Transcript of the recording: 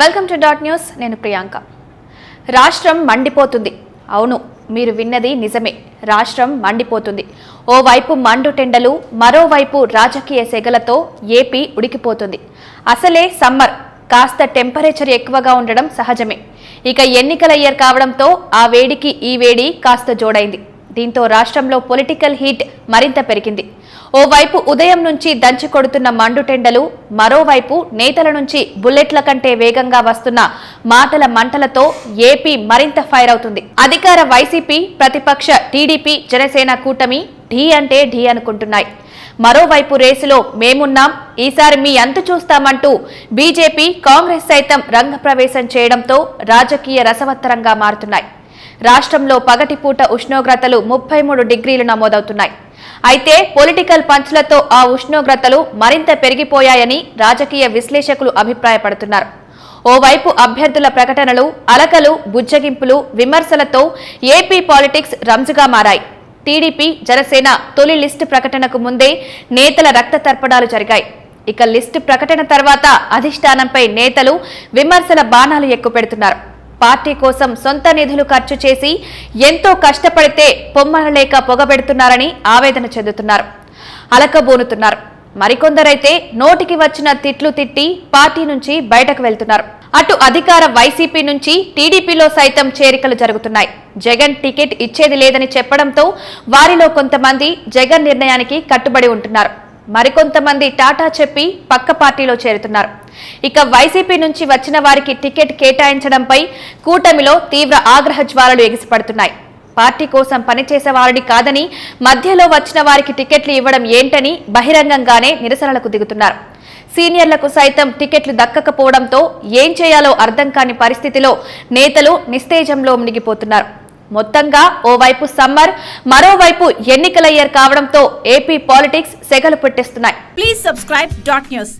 Welcome to dot news నేను ప్రియాంక. రాష్ట్రం మండిపోతుంది. అవును మీరు విన్నది నిజమే. రాష్ట్రం మండిపోతుంది. ఓవైపు మండు టెండలు మరోవైపు రాజకీయ సెగలతో ఏపీ ఉడికిపోతుంది. అసలే సమ్మర్. కాస్త టెంపరేచర్ ఎక్కువగా ఉండడం సహజమే. ఇక ఎన్నికల ఇయర్ కావడంతో ఆ వేడికి ఈ వేడి కాస్త జోడైంది. దీంతో రాష్ట్రంలో పొలిటికల్ హీట్ మరింత పెరిగింది. ఓవైపు ఉదయం నుంచి దంచి కొడుతున్న మండుటెండలు మరోవైపు నేతల నుంచి బుల్లెట్ల కంటే వేగంగా వస్తున్న మాటల మంటలతో ఏపీ మరింత ఫైర్ అవుతుంది. అధికార వైసీపీ ప్రతిపక్ష టీడీపీ జనసేన కూటమి ఢీ అంటే ఢీ అనుకుంటున్నాయి. మరోవైపు రేసులో మేమున్నాం ఈసారి మీ అంత చూస్తామంటూ బీజేపీ కాంగ్రెస్ సైతం రంగప్రవేశం చేయడంతో రాజకీయ రసవత్తరంగా మారుతున్నాయి. రాష్ట్రంలో పగటిపూట ఉష్ణోగ్రతలు ముప్పై మూడు డిగ్రీలు నమోదవుతున్నాయి. అయితే పొలిటికల్ పంచ్లతో ఆ ఉష్ణోగ్రతలు మరింత పెరిగిపోయాయని రాజకీయ విశ్లేషకులు అభిప్రాయపడుతున్నారు. ఓవైపు అభ్యర్థుల ప్రకటనలు అలకలు బుజ్జగింపులు విమర్శలతో ఏపీ పాలిటిక్స్ రంజుగా మారాయి. టీడీపీ జనసేన తొలి లిస్టు ప్రకటనకు ముందే నేతల రక్త తర్పణాలు జరిగాయి. ఇక లిస్టు ప్రకటన తర్వాత అధిష్టానంపై నేతలు విమర్శల బాణాలు ఎక్కుపెడుతున్నారు. పార్టీ కోసం సొంత నిధులు ఖర్చు చేసి ఎంతో కష్టపడితే పొమ్మనలేక పొగబెడుతున్నారని ఆవేదన చెందుతున్నారు. అలకబోనుతున్నారు. మరికొందరైతే నోటికి వచ్చిన తిట్లు తిట్టి పార్టీ నుంచి బయటకు వెళ్తున్నారు. అటు అధికార వైసీపీ నుంచి టీడీపీలో సైతం చేరికలు జరుగుతున్నాయి. జగన్ టికెట్ ఇచ్చేది లేదని చెప్పడంతో వారిలో కొంతమంది జగన్ నిర్ణయానికి కట్టుబడి ఉంటున్నారు. మరికొంతమంది టాటా చెప్పి పక్క పార్టీలో చేరుతున్నారు. ఇక వైసీపీ నుంచి వచ్చిన వారికి టికెట్ కేటాయించడంపై కూటమిలో తీవ్ర ఆగ్రహ జ్వాలలు ఎగిసిపడుతున్నాయి. పార్టీ కోసం పనిచేసే వారిని కాదని మధ్యలో వచ్చిన వారికి టికెట్లు ఇవ్వడం ఏంటని బహిరంగంగానే నిరసనలకు దిగుతున్నారు. సీనియర్లకు సైతం టికెట్లు దక్కకపోవడంతో ఏం చేయాలో అర్థం కాని పరిస్థితిలో నేతలు నిస్తేజంలో మునిగిపోతున్నారు. మొత్తంగా ఓవైపు సమ్మర్ మరోవైపు ఎన్నికల ఇయర్ కావడంతో ఏపీ పాలిటిక్స్ సెగలు పుట్టిస్తున్నాయి. Please subscribe dot news